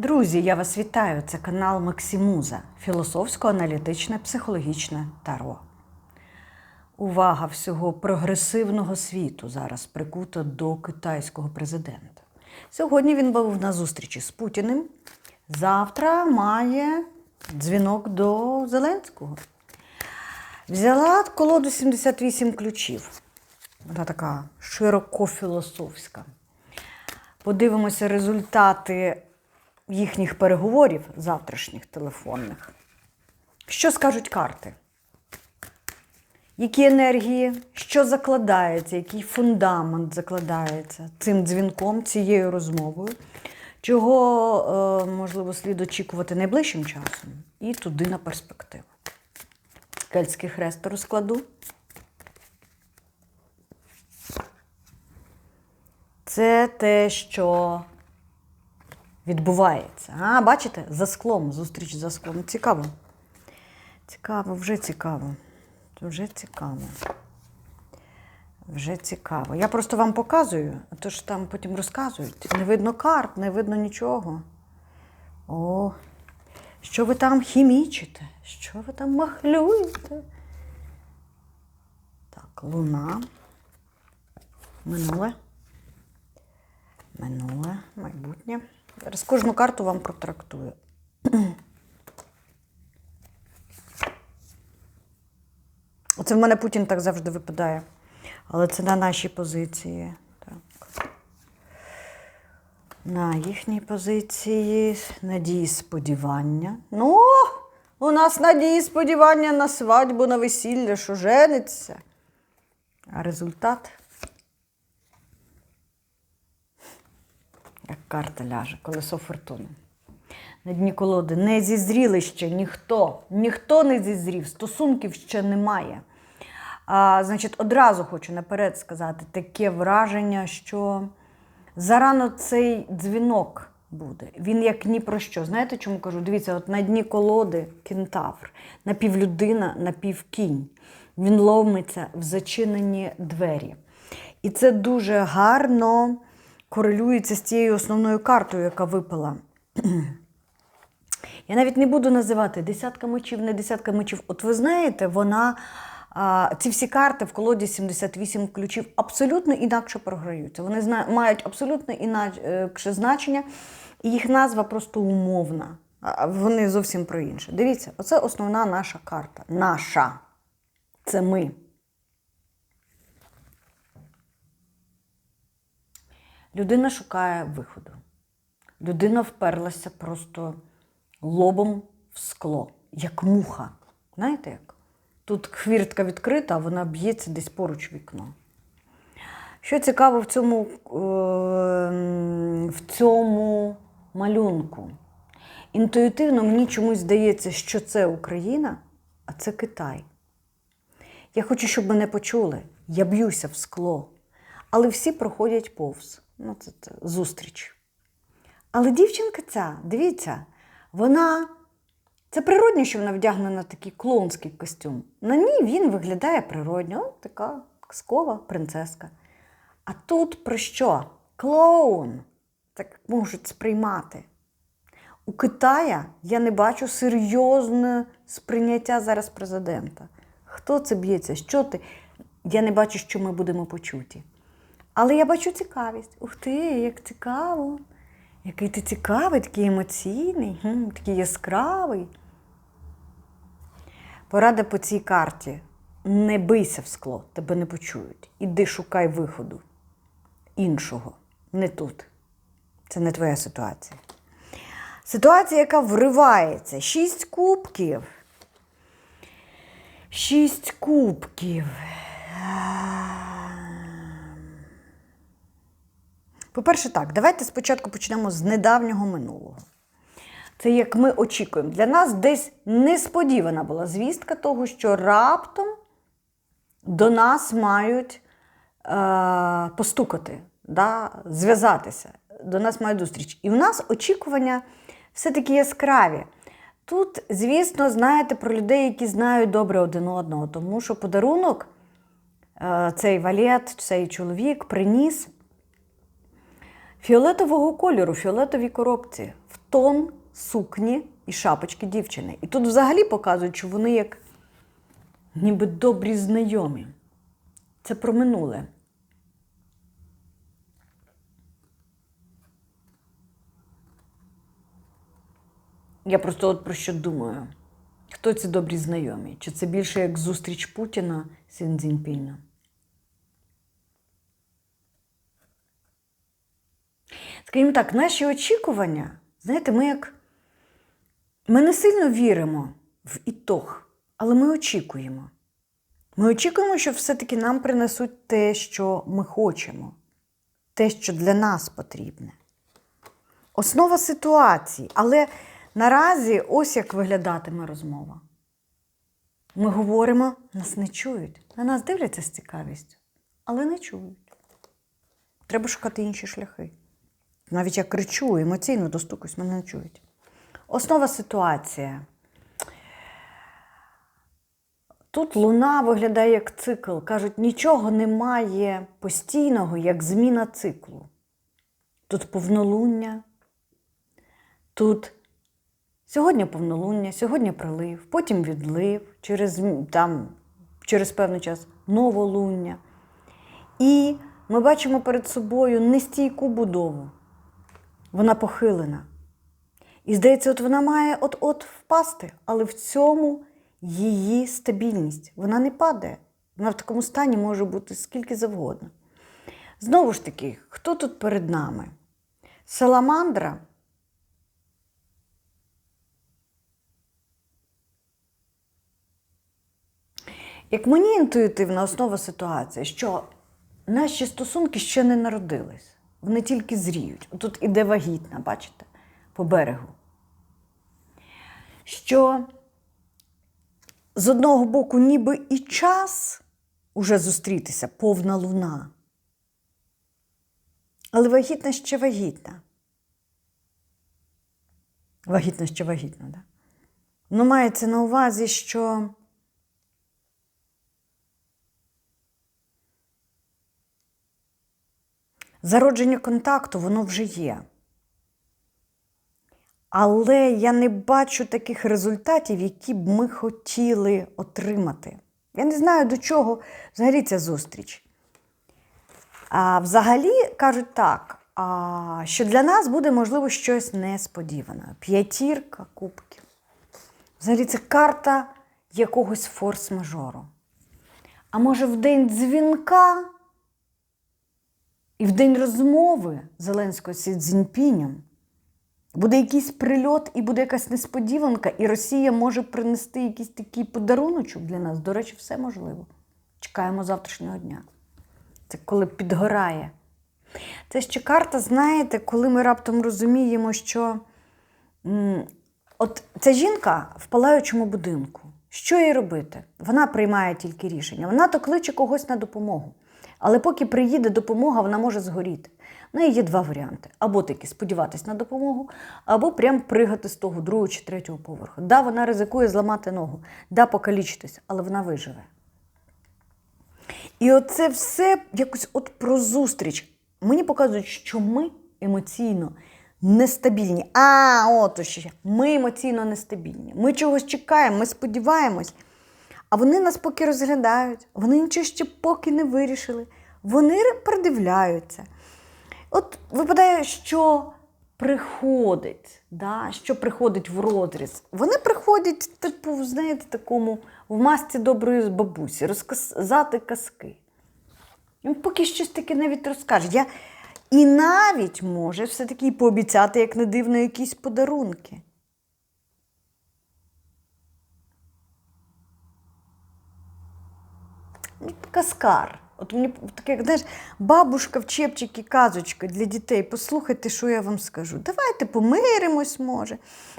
Друзі, я вас вітаю. Це канал Максимуза, філософсько-аналітичне психологічне таро. Увага всього прогресивного світу зараз прикута до китайського президента. Сьогодні він був на зустрічі з Путіним. Завтра має дзвінок до Зеленського. Взяла колоду 78 ключів. Вона така широко-філософська. Подивимося результати їхніх переговорів завтрашніх телефонних. Що скажуть карти? Які енергії, що закладається, який фундамент закладається цим дзвінком, цією розмовою, чого, е, можливо, слід очікувати найближчим часом, і туди на перспективу. Кельтський хрест розкладу. Це те, що відбувається. А, бачите, за склом, зустріч за склом. Цікаво. Цікаво, вже цікаво. Вже цікаво. Вже цікаво. Я просто вам показую, а то ж там потім розказують. Не видно карт, не видно нічого. О, що ви там хімічите? Що ви там махлюєте? Так, луна. Минуле. Минуле, майбутнє. Зараз кожну карту вам протрактую. Оце в мене Путін так завжди випадає. Але це на нашій позиції. Так. На їхній позиції надії сподівання. Ну, у нас надії сподівання на свадьбу, на весілля, що жениться. А результат як карта ляже, колесо фортуни. На дні колоди не зізріли ще ніхто, ніхто не зізрів, стосунків ще немає. А, Значить, одразу хочу наперед сказати таке враження, що зарано цей дзвінок буде. Він як ні про що. Знаєте, чому кажу? Дивіться, от на дні колоди кентавр, напівлюдина, напівкінь. Він ломиться в зачинені двері. І це дуже гарно корелюється з тією основною картою, яка випала. Я навіть не буду називати десятка мечів, не десятка мечів. От ви знаєте, вона, ці всі карти в колоді 78 ключів абсолютно інакше програються. Вони мають абсолютно інакше значення, і їх назва просто умовна. Вони зовсім про інше. Дивіться, оце основна наша карта. Наша. Це ми. Людина шукає виходу. Людина вперлася просто лобом в скло, як муха. Знаєте як? Тут хвіртка відкрита, а вона б'ється десь поруч вікно. Що цікаво в цьому, е, в цьому малюнку? Інтуїтивно мені чомусь здається, що це Україна, а це Китай. Я хочу, щоб мене почули. Я б'юся в скло. Але всі проходять повз. Ну, це, це зустріч. Але дівчинка ця, дивіться, вона. Це природньо, що вона вдягнена в такий клоунський костюм. На ній він виглядає природньо, така казкова принцеска. А тут про що? Клоун. Так можуть сприймати. У Китая я не бачу серйозне сприйняття зараз президента. Хто це б'ється? Що ти? Я не бачу, що ми будемо почуті. Але я бачу цікавість. Ух ти, як цікаво! Який ти цікавий, такий емоційний, такий яскравий. Порада по цій карті. Не бийся в скло, тебе не почують. Іди шукай виходу. Іншого. Не тут. Це не твоя ситуація. Ситуація, яка вривається. Шість кубків. Шість кубків. По-перше, так, давайте спочатку почнемо з недавнього минулого. Це як ми очікуємо. Для нас десь несподівана була звістка того, що раптом до нас мають е, постукати, да, зв'язатися, до нас мають зустріч. І в нас очікування все-таки яскраві. Тут, звісно, знаєте про людей, які знають добре один одного, тому що подарунок е, цей валет, цей чоловік приніс фіолетового кольору, фіолетовій коробці, в тон сукні і шапочки дівчини. І тут взагалі показують, що вони як ніби добрі знайомі. Це про минуле. Я просто от про що думаю. Хто ці добрі знайомі? Чи це більше як зустріч Путіна з Цзіньпіном? Скажімо так, наші очікування, знаєте, ми як. Ми не сильно віримо в ітог, але ми очікуємо. Ми очікуємо, що все-таки нам принесуть те, що ми хочемо, те, що для нас потрібне. Основа ситуації. Але наразі ось як виглядатиме розмова. Ми говоримо, нас не чують. На нас дивляться з цікавістю, але не чують. Треба шукати інші шляхи. Навіть я кричу, емоційно достукуюсь, мене не чують. Основа ситуація. Тут луна виглядає як цикл. Кажуть, нічого немає постійного, як зміна циклу. Тут повнолуння, тут сьогодні повнолуння, сьогодні прилив, потім відлив, через, там, через певний час новолуння. І ми бачимо перед собою нестійку будову. Вона похилена. І здається, от вона має от-от впасти, але в цьому її стабільність. Вона не падає. Вона в такому стані може бути скільки завгодно. Знову ж таки, хто тут перед нами? Саламандра. Як мені інтуїтивна основа ситуації, що наші стосунки ще не народились, вони тільки зріють. Тут іде вагітна, бачите, по берегу. Що з одного боку, ніби і час уже зустрітися, повна луна. Але вагітна ще вагітна. Вагітна ще вагітна, так? Да? Ну, мається на увазі, що зародження контакту, воно вже є. Але я не бачу таких результатів, які б ми хотіли отримати. Я не знаю, до чого взагалі ця зустріч. А Взагалі кажуть так, а, що для нас буде, можливо, щось несподіване. П'ятірка кубків. Взагалі, це карта якогось форс-мажору. А може, в день дзвінка і в день розмови Зеленського з Цзіньпінем Буде якийсь прильот і буде якась несподіванка, і Росія може принести якийсь такий подаруночок для нас. До речі, все можливо. Чекаємо завтрашнього дня. Це коли підгорає. Це ще карта, знаєте, коли ми раптом розуміємо, що от ця жінка в палаючому будинку. Що їй робити? Вона приймає тільки рішення. Вона то кличе когось на допомогу. Але поки приїде допомога, вона може згоріти. В неї є два варіанти: або таки сподіватись на допомогу, або прям пригати з того другого чи третього поверху. Да, вона ризикує зламати ногу, да, покалічитись, але вона виживе. І оце все якось от про зустріч. Мені показують, що ми емоційно нестабільні. А, от ще. Ми емоційно нестабільні. Ми чогось чекаємо, ми сподіваємось. А вони нас поки розглядають, вони нічого ще поки не вирішили. Вони придивляються. От випадає, що приходить, да, що приходить в розріз. Вони приходять, типу, знаєте, такому в масці доброї бабусі, розказати казки. Він поки щось таке навіть розкаже. Я... І навіть може все-таки пообіцяти, як не дивно, якісь подарунки. Каскар. От мені таке, знаєш, бабушка в чепчики, казочка для дітей. Послухайте, що я вам скажу. Давайте помиримось, може.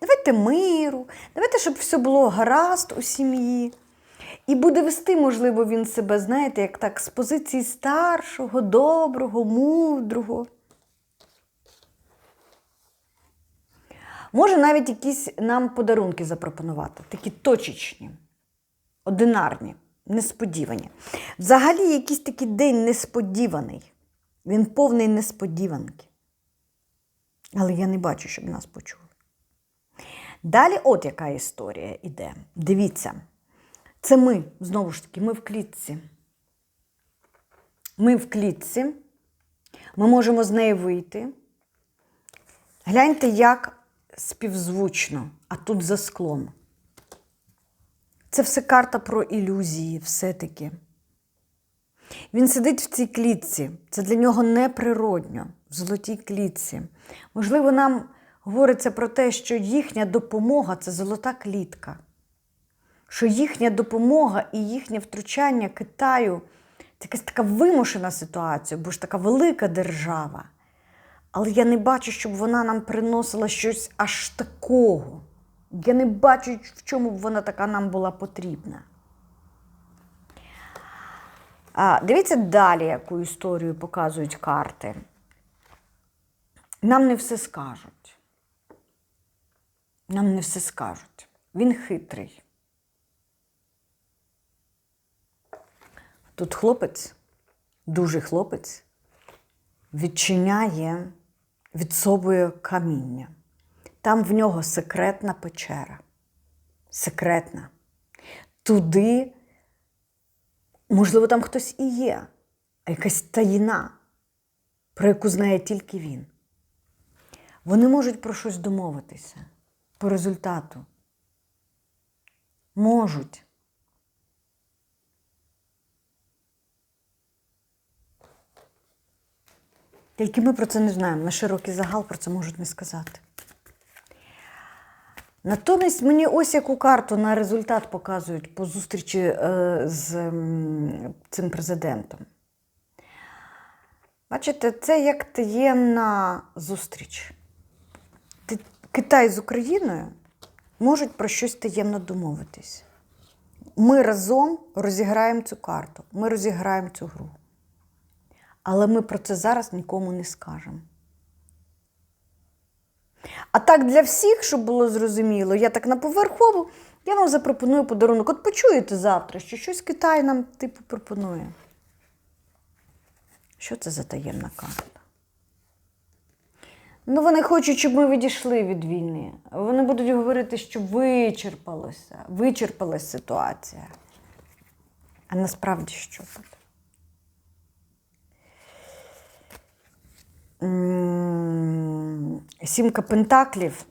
Давайте миру, давайте, щоб все було гаразд у сім'ї. І буде вести, можливо, він себе, знаєте, як так, з позиції старшого, доброго, мудрого. Може навіть якісь нам подарунки запропонувати, такі точечні, одинарні несподівані. Взагалі, якийсь такий день несподіваний. Він повний несподіванки. Але я не бачу, щоб нас почули. Далі, от яка історія іде. Дивіться, це ми, знову ж таки, ми в клітці. Ми в клітці, ми можемо з неї вийти. Гляньте, як співзвучно, а тут за склом. Це все карта про ілюзії, все-таки. Він сидить в цій клітці. Це для нього неприродньо, в золотій клітці. Можливо, нам говориться про те, що їхня допомога це золота клітка. Що їхня допомога і їхнє втручання Китаю це якась така вимушена ситуація, бо ж така велика держава. Але я не бачу, щоб вона нам приносила щось аж такого. Я не бачу, в чому б вона така нам була потрібна. А, Дивіться далі, яку історію показують карти. Нам не все скажуть. Нам не все скажуть. Він хитрий. Тут хлопець, дуже хлопець, відчиняє, відсовує каміння. Там в нього секретна печера. Секретна. Туди, можливо, там хтось і є, якась таїна, про яку знає тільки він. Вони можуть про щось домовитися по результату. Можуть. Тільки ми про це не знаємо. На широкий загал про це можуть не сказати. Натомість мені ось яку карту на результат показують по зустрічі е, з цим президентом. Бачите, це як таємна зустріч. Китай з Україною можуть про щось таємно домовитись. Ми разом розіграємо цю карту, ми розіграємо цю гру. Але ми про це зараз нікому не скажемо. А так для всіх, щоб було зрозуміло, я так на поверхову, я вам запропоную подарунок. От почуєте завтра, що щось Китай нам типу пропонує. Що це за таємна карта? Ну, вони хочуть, щоб ми відійшли від війни. Вони будуть говорити, що вичерпалося, вичерпалась ситуація. А насправді що буде? Сімка Пентаклів.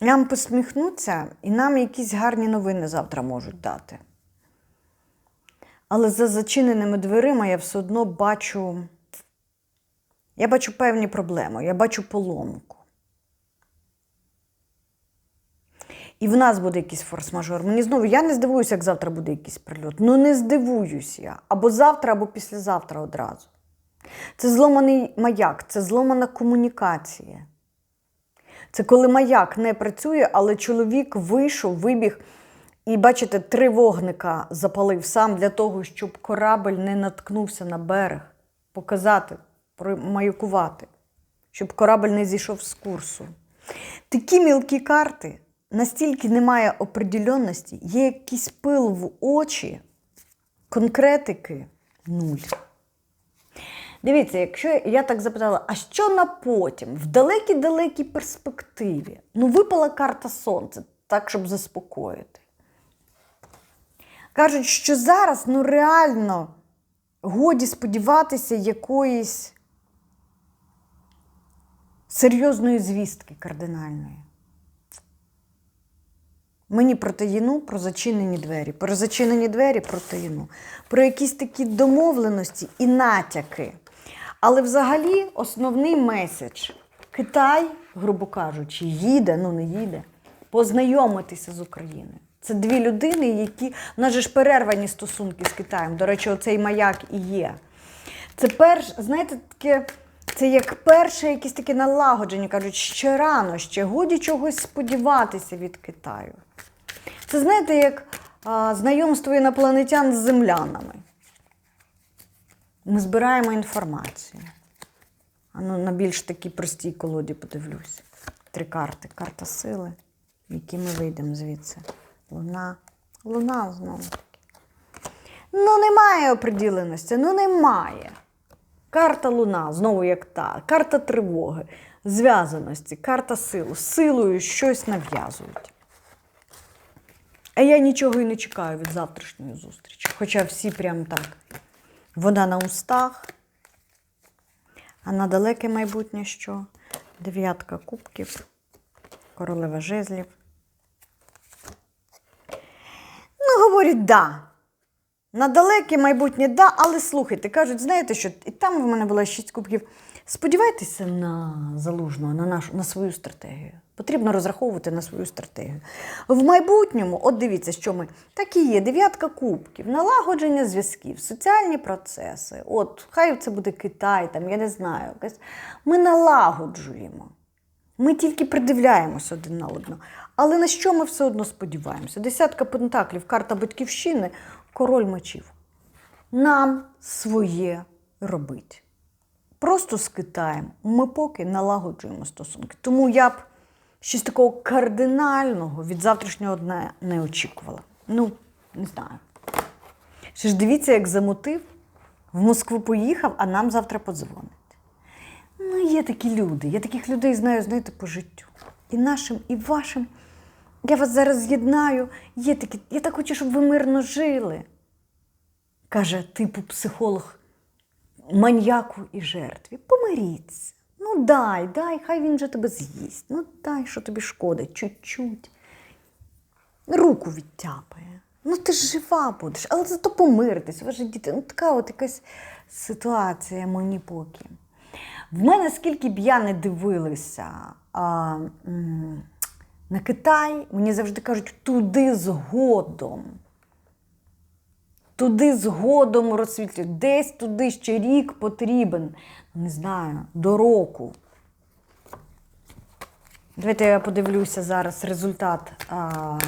Нам посміхнуться, і нам якісь гарні новини завтра можуть дати. Але за зачиненими дверима я все одно бачу. Я бачу певні проблеми, я бачу поломку. І в нас буде якийсь форс-мажор. Мені знову, я не здивуюся, як завтра буде якийсь прильот. Ну не здивуюсь я. Або завтра, або післязавтра одразу. Це зломаний маяк, це зломана комунікація. Це коли маяк не працює, але чоловік вийшов, вибіг і, бачите, три вогника запалив сам для того, щоб корабль не наткнувся на берег, показати, маякувати, щоб корабль не зійшов з курсу. Такі мілкі карти, настільки немає определенності, є якийсь пил в очі, конкретики нуль. Дивіться, якщо я так запитала, а що на потім, в далекій-далекій перспективі? Ну, випала карта сонця, так, щоб заспокоїти. Кажуть, що зараз ну реально годі сподіватися якоїсь серйозної звістки кардинальної. Мені про таїну, про зачинені двері, про зачинені двері про таїну, про якісь такі домовленості і натяки. Але взагалі основний меседж Китай, грубо кажучи, їде, ну не їде, познайомитися з Україною. Це дві людини, які в нас же ж перервані стосунки з Китаєм. До речі, оцей маяк і є. Це перш, знаєте, таке, це як перше якісь таке налагодження. Кажуть, ще рано, ще годі чогось сподіватися від Китаю. Це знаєте, як а, знайомство інопланетян з землянами. Ми збираємо інформацію. А ну, на більш такій простій колоді подивлюся. Три карти. Карта сили, в які ми вийдемо звідси. Луна. Луна знову таки. Ну, немає оприділеності, ну немає. Карта Луна, знову як та, карта тривоги, зв'язаності, карта сил. Силою щось нав'язують. А я нічого і не чекаю від завтрашньої зустрічі. Хоча всі прям так. Вона на устах. А на далеке майбутнє що? Дев'ятка кубків, королева жезлів. Ну, говорять, да. На далеке майбутнє, да, але слухайте, кажуть, знаєте, що і там в мене було шість кубків. Сподівайтеся на залужного, на нашу на свою стратегію. Потрібно розраховувати на свою стратегію. В майбутньому, от дивіться, що ми так і є: дев'ятка кубків, налагодження зв'язків, соціальні процеси. От, хай це буде Китай, там, я не знаю. Ми налагоджуємо. Ми тільки придивляємося один на одного. Але на що ми все одно сподіваємося? Десятка пентаклів, карта батьківщини, король мечів. Нам своє робить. Просто з Китаєм ми поки налагоджуємо стосунки. Тому я б щось такого кардинального від завтрашнього дня не очікувала. Ну, не знаю. Ще ж дивіться, як замотив, в Москву поїхав, а нам завтра подзвонить. Ну, є такі люди. Я таких людей знаю, знаєте, по життю. І нашим, і вашим. Я вас зараз з'єднаю. Є такі, я так хочу, щоб ви мирно жили. Каже, типу психолог маньяку і жертві. Помиріться. Ну дай, дай, хай він же тебе з'їсть. Ну дай, що тобі шкодить, чуть-чуть. Руку відтяпає. Ну ти ж жива будеш, але зато помиритись, ваші діти. Ну така от якась ситуація мені поки. В мене скільки б я не дивилася а, на Китай, мені завжди кажуть, туди згодом. Туди згодом розсвітлюють. Десь туди ще рік потрібен. Не знаю, до року. Давайте я подивлюся зараз результат а,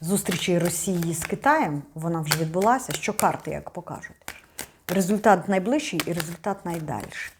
зустрічі Росії з Китаєм. Вона вже відбулася. Що карти як покажуть? Результат найближчий і результат найдальший.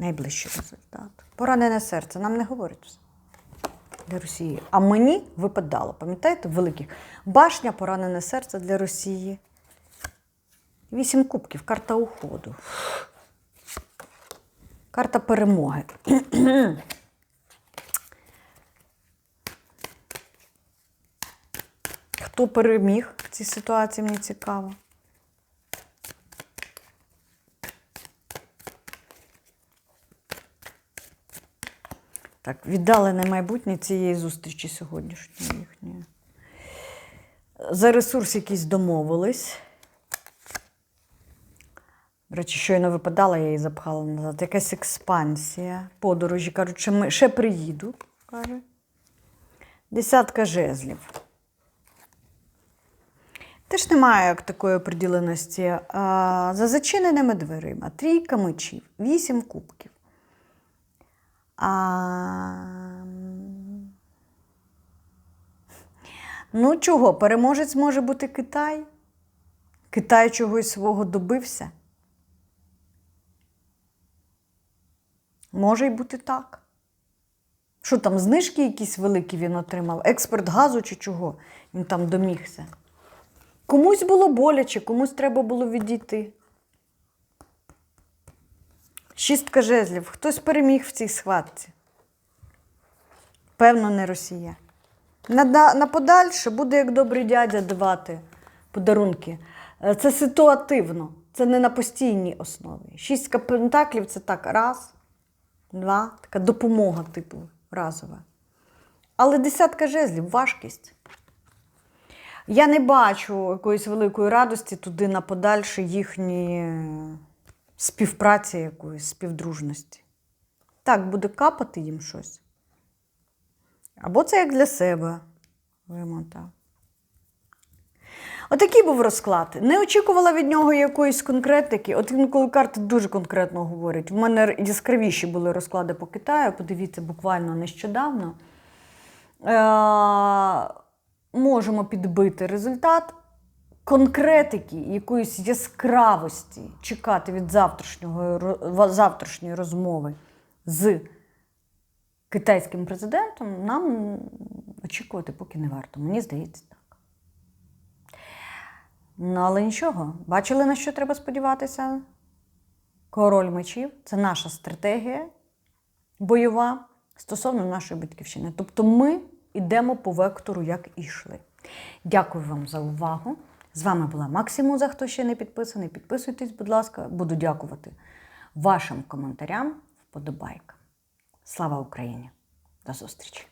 Найближчий результат. Поранене серце. Нам не говорять все для Росії. А мені випадало, пам'ятаєте, великих башня, поранене серце для Росії. Вісім кубків, карта уходу. Карта перемоги. Хто переміг в цій ситуації, мені цікаво. Так, віддалене майбутнє цієї зустрічі сьогоднішньої їхньої. За ресурс якийсь домовились. До речі, щойно випадала, я її запхала назад. Якась експансія, подорожі. Кажуть, ще приїду, каже. Десятка жезлів. Теж немає як такої оприділеності. За зачиненими дверима. Трійка мечів, вісім кубків. А... Ну, чого? Переможець може бути Китай? Китай чогось свого добився? Може й бути так. Що там, знижки якісь великі він отримав? Експорт газу чи чого? Він там домігся. Комусь було боляче, комусь треба було відійти. Шістка жезлів. Хтось переміг в цій схватці. Певно, не Росія. На, на подальше буде як добрий дядя давати подарунки. Е, Це ситуативно, це не на постійній основі. Шістка пентаклів це так, раз, два, така допомога, типу, разова. Але десятка жезлів важкість. Я не бачу якоїсь великої радості туди на подальше їхні співпраці якоїсь, співдружності. Так, буде капати їм щось. Або це як для себе вимотав. Отакий був розклад. Не очікувала від нього якоїсь конкретики. От він, коли карти дуже конкретно говорять. В мене яскравіші були розклади по Китаю, подивіться, буквально нещодавно. Е- можемо підбити результат конкретики, якоїсь яскравості чекати від завтрашнього, завтрашньої розмови з китайським президентом, нам очікувати поки не варто. Мені здається так. Ну, але нічого. Бачили, на що треба сподіватися? Король мечів це наша стратегія бойова стосовно нашої батьківщини. Тобто ми йдемо по вектору, як і йшли. Дякую вам за увагу. З вами була Максимуза. Хто ще не підписаний, підписуйтесь, будь ласка. Буду дякувати вашим коментарям, вподобайкам. Слава Україні! До зустрічі!